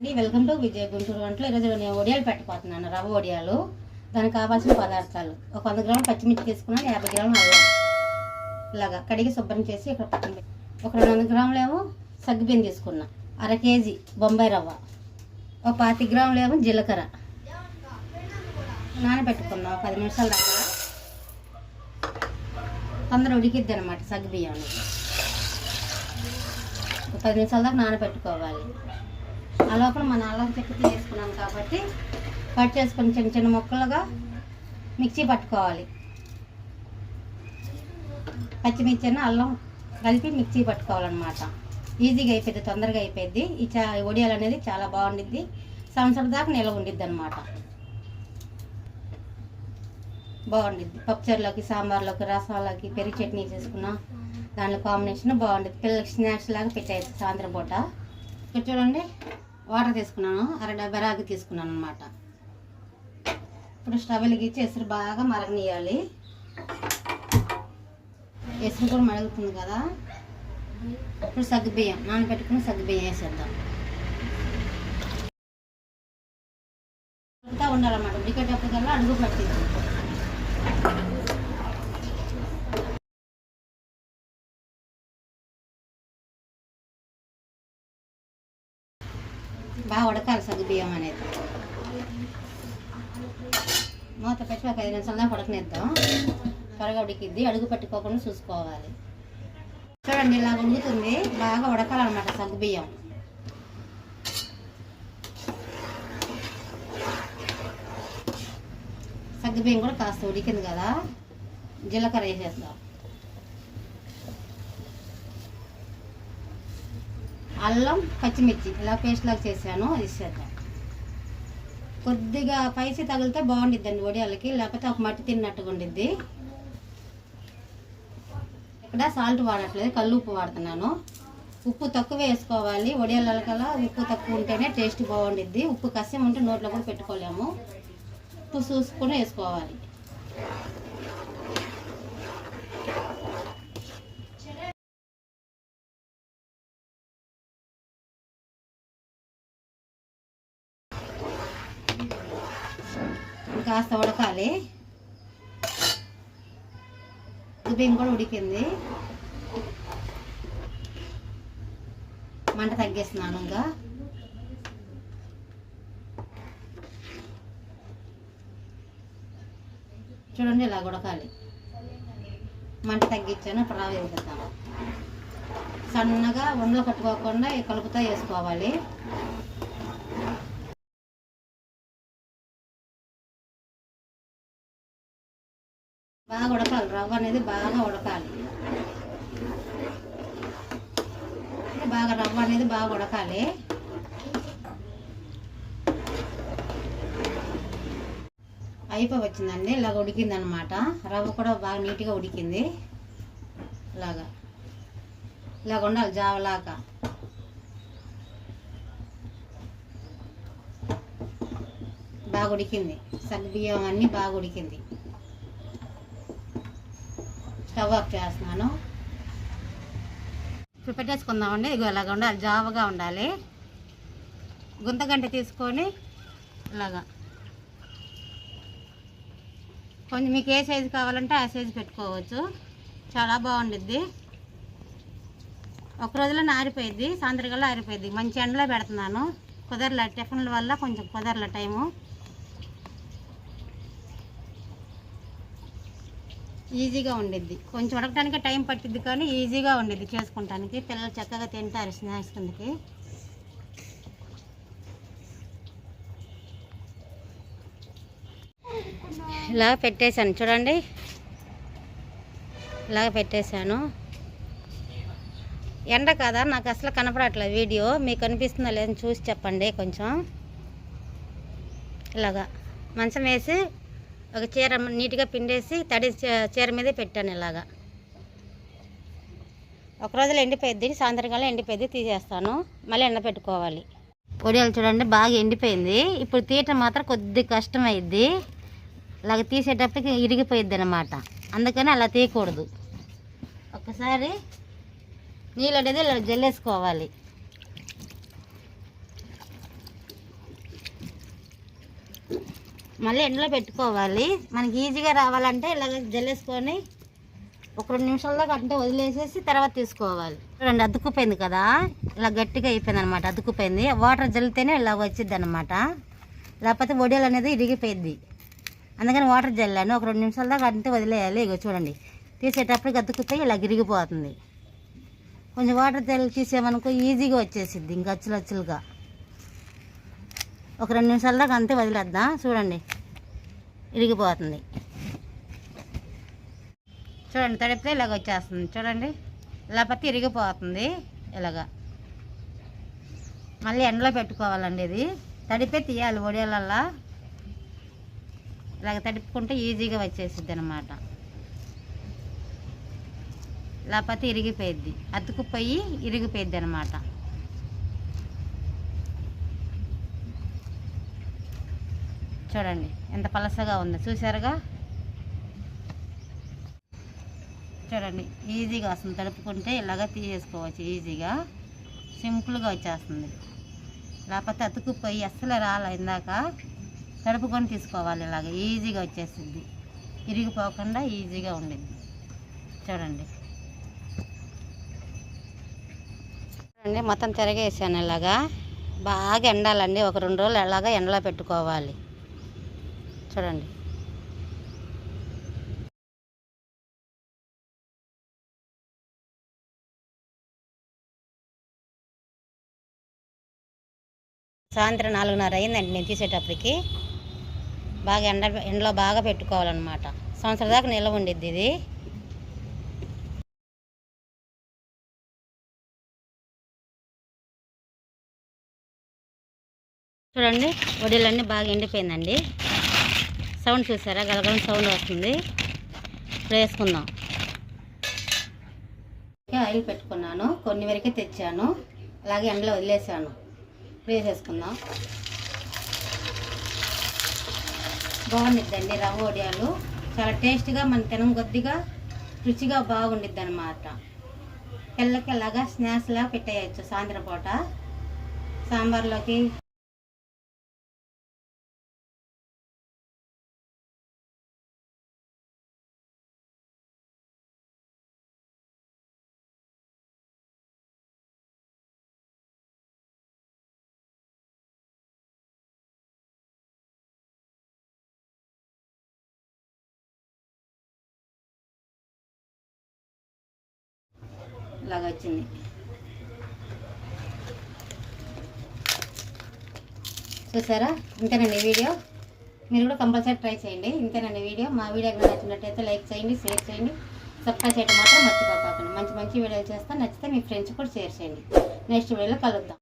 అండి welcome to విజయ గుంటూరు వంటలు. ఈరోజు నేను వడియాలు పెట్టబోతున్నాను రవ్వ వడియాలు దానికి కావాల్సిన పదార్థాలు. ఒక వంద గ్రాములు పచ్చిమిర్చి తీసుకున్నాను యాభై గ్రాములు అల్లం ఇలాగా కడిగి శుభ్రం చేసి ఇక్కడ పక్కన ఒక రెండు వందల గ్రాములు ఏమో సగ్గుబియ్యం తీసుకున్నా. అర కేజీ బొంబాయి రవ్వ. ఒక పాతి గ్రాములు ఏమో జీలకర్ర. నానబెట్టుకున్నా ఒక పది నిమిషాల దాకా. తొందర ఉడికిద్ది అనమాట సగ్గుబియ్యం ఒక పది నిమిషాల దాకా నానబెట్టుకోవాలి. ఆ లోపల మన అల్లం చెక్క వేసుకున్నాం కాబట్టి కట్ చేసుకొని చిన్న చిన్న ముక్కలుగా మిక్సీ పట్టుకోవాలి. పచ్చిమిర్చి అల్లం కలిపి మిక్సీ పట్టుకోవాలన్నమాట. ఈజీగా అయిపోయింది తొందరగా అయిపోయింది. ఈ చా ఒడియాలు అనేది చాలా బాగుండిద్ది. సంవత్సరం దాకా నిల్వ ఉండిద్ది అనమాట బాగుండిద్ది పప్పుచారులోకి సాంబార్లోకి రసాలకి పెరుగు చట్నీ చేసుకున్నా దాంట్లో కాంబినేషన్ బాగుండిద్ది. పిల్లలకి స్నాక్స్ లాగా పెట్టేది సాయంత్రం పూట. చూడండి. వాటర్ తీసుకున్నాను అర డబ్బా రాగి తీసుకున్నాను అనమాట ఇప్పుడు స్టవ్ వెలిగించి ఎసురు బాగా మరగనియాలి ఎసురు కూడా మరుగుతుంది కదా. ఇప్పుడు సగ్గుబియ్యం నానబెట్టుకుని సగ్గుబియ్యం వేసేద్దాం. అంతా ఉండాలన్నమాట. ఉడికేటప్పటికల్లా అడుగు పట్టింది బాగా ఉడకాలి సగ్గు బియ్యం అనేది. మూత పెట్టి ఒక ఐదు నిమిషాల దాకా ఉడకనిద్దాం. త్వరగా ఉడికిద్ది. అడుగు పట్టుకోకుండా చూసుకోవాలి. చూడండి ఇలా ఉడుకుతుంది. బాగా ఉడకాలన్నమాట సగ్గు బియ్యం. సగ్గు బియ్యం కూడా కాస్త ఉడికింది కదా. జీలకర్ర వేసేద్దాం. అల్లం పచ్చిమిర్చి ఇలా పేస్ట్ లాగా చేశాను అది చేద్దాం కొద్దిగా పైసి తగిలితే బాగుండిద్దండి వడియాలకి లేకపోతే ఒక మట్టి తిన్నట్టుగా ఉండిద్ది. ఇక్కడ సాల్ట్ వాడట్లేదు కళ్ళు ఉప్పు వాడుతున్నాను. ఉప్పు తక్కువ వేసుకోవాలి వడియాలకల్లా ఉప్పు తక్కువ ఉంటేనే టేస్ట్ బాగుండిద్ది. ఉప్పు కసి ఉంటే నోట్లో కూడా పెట్టుకోలేము. ఉప్పు చూసుకొని వేసుకోవాలి. కాస్త ఉడకాలి. బియ్యం కూడా ఉడికింది. మంట తగ్గేస్తున్నాను ఇంకా. చూడండి ఇలా ఉడకాలి. మంట తగ్గించాను ఇప్పుడు రవ్వ సన్నగా ఉండలు కట్టుకోకుండా కలుపుతా వేసుకోవాలి. ఉడకాలి బాగా రవ్వ అనేది బాగా ఉడకాలి అయిపోయి వచ్చిందండి ఇలాగ ఉడికిందనమాట. రవ్వ కూడా బాగా నీట్గా ఉడికింది. ఇలాగా. ఇలాగ ఉండాలి జావలాగా. బాగా ఉడికింది. సగ్గుబియ్యం అన్నీ బాగా ఉడికింది. స్టవ్ ఆఫ్ చేస్తున్నాను. ఇప్పుడు పెట్టేసుకుందామండి ఇగో ఇలాగ ఉండాలి. జావగా ఉండాలి. గుంతగంట తీసుకొని ఇలాగా. కొంచెం మీకు ఏ సైజు కావాలంటే ఆ సైజు పెట్టుకోవచ్చు. చాలా బాగుండిద్ది. ఒక రోజులో ఆరిపోయింది సాయంత్రం ఆరిపోయిద్ది. మంచి ఎండలో పెడుతున్నాను. కుదరల. టిఫిన్ల వల్ల కొంచెం కుదరల టైము. ఈజీగా ఉండిద్ది. కొంచెం ఉడకడానికి టైం పట్టిద్ది కానీ ఈజీగా ఉండిద్ది చేసుకోవటానికి పిల్లలు చక్కగా తింటారు స్నాక్స్ కిందకి ఇలా పెట్టేశాను. చూడండి. ఇలాగ పెట్టేశాను. ఎండ కదా నాకు అసలు కనపడట్లేదు వీడియో. మీకు కనిపిస్తుందో లేదని చూసి చెప్పండి కొంచెం. ఇలాగా. మంచం వేసి ఒక చీర నీట్గా పిండేసి తడి చీర మీదే పెట్టాను ఇలాగా. ఒక రోజులో ఎండిపోయింది సాయంత్రకాలం ఎండిపోయింది తీసేస్తాను. మళ్ళీ ఎండపెట్టుకోవాలి పొడియాలు చూడండి బాగా ఎండిపోయింది. ఇప్పుడు తీయటం మాత్రం కొద్ది కష్టం ఇలాగ తీసేటప్పటికి ఇరిగిపోయిద్ది అనమాట అందుకని అలా తీయకూడదు. ఒకసారి నీళ్ళు అనేది ఇలా జల్లేసుకోవాలి. మళ్ళీ ఎండలో పెట్టుకోవాలి. మనకి ఈజీగా రావాలంటే ఇలాగ జల్లేసుకొని ఒక రెండు నిమిషాల్లో అంటే వదిలేసేసి తర్వాత తీసుకోవాలి. చూడండి అద్దుకుపోయింది కదా? ఇలా గట్టిగా అయిపోయింది అనమాట అద్దుకుపోయింది వాటర్ జల్లితేనే ఇలా వచ్చింది అనమాట లేకపోతే ఒడియలు అనేది ఇరిగిపోయింది అందుకని వాటర్ జల్లాను. ఒక రెండు నిమిషాల దాకా అంటే వదిలేయాలి. ఇక చూడండి తీసేటప్పుడు అద్దుకుపోయి ఇలా ఇరిగిపోతుంది. కొంచెం వాటర్ జల్లి తీసేమనుకో ఈజీగా వచ్చేసిద్ది ఇంకా అచ్చులు అచ్చులుగా. ఒక రెండు నిమిషాల దాకా అంతే వదిలేద్దాం? చూడండి. ఇరిగిపోతుంది. చూడండి తడిపితే ఇలాగ వచ్చేస్తుంది. చూడండి. లేకపోతే ఇరిగిపోతుంది. ఇలాగా. మళ్ళీ ఎండలో పెట్టుకోవాలండి ఇది. తడిపే తీయాలి ఒడియాలల్లా. ఇలాగ తడుపుకుంటే ఈజీగా వచ్చేసిద్ది అనమాట లేకపోతే ఇరిగిపోయిద్ది. అతుకుపోయి ఇరిగిపోయిద్ది అనమాట చూడండి ఎంత పలసగా ఉందో. చూసారుగా చూడండి ఈజీగా వస్తుంది. తడుపుకుంటే ఇలాగ తీసేసుకోవచ్చు ఈజీగా. సింపుల్గా వచ్చేస్తుంది. లేకపోతే అతుకుపోయి అస్సలు రాలే ఇందాక. తడుపుకొని తీసుకోవాలి ఇలాగ. ఈజీగా వచ్చేస్తుంది. ఇరిగిపోకుండా ఈజీగా ఉండిద్ది. చూడండి. చూడండి మొత్తం తిరగేసాను ఇలాగా. బాగా ఎండాలండి. ఒక రెండు రోజులు ఎలాగా ఎండలో పెట్టుకోవాలి. చూడండి. సాయంత్రం నాలుగున్నర అయిందండి నేను తీసేటప్పటికి. బాగా ఎండ ఎండలో బాగా పెట్టుకోవాలన్నమాట. సంవత్సరం దాకా నిల్వ ఉండిద్ది ఇది. చూడండి వడిలన్నీ బాగా ఎండిపోయిందండి. సౌండ్ చూసారా? గలగలం సౌండ్ వస్తుంది. ఇప్పుడు వేసుకుందాం ఆయిల్ పెట్టుకున్నాను. కొన్ని వరకే తెచ్చాను. అలాగే ఎండలో వదిలేసాను. వేసేసుకుందాం బాగుండిద్దండి రవ్వ వడియాలు. చాలా టేస్ట్గా మన తినం కొద్దిగా రుచిగా బాగుండిద్ది అనమాట పిల్లకి అలాగా స్నాక్స్లా పెట్టేయచ్చు సాయంత్రం పూట. సాంబార్లోకి ఇలాగ వచ్చింది చూసారా? ఇంతేనండి వీడియో. మీరు కూడా కంపల్సరీ ట్రై చేయండి. ఇంతేనండి వీడియో. మా వీడియో కనుక నచ్చినట్టయితే లైక్ చేయండి షేర్ చేయండి. సబ్స్క్రైబ్ చేయడం మాత్రం మర్చిపోకండి. మంచి మంచి వీడియోలు చేస్తాను నచ్చితే మీ ఫ్రెండ్స్ కూడా షేర్ చేయండి. నెక్స్ట్ వీడియోలో కలుద్దాం.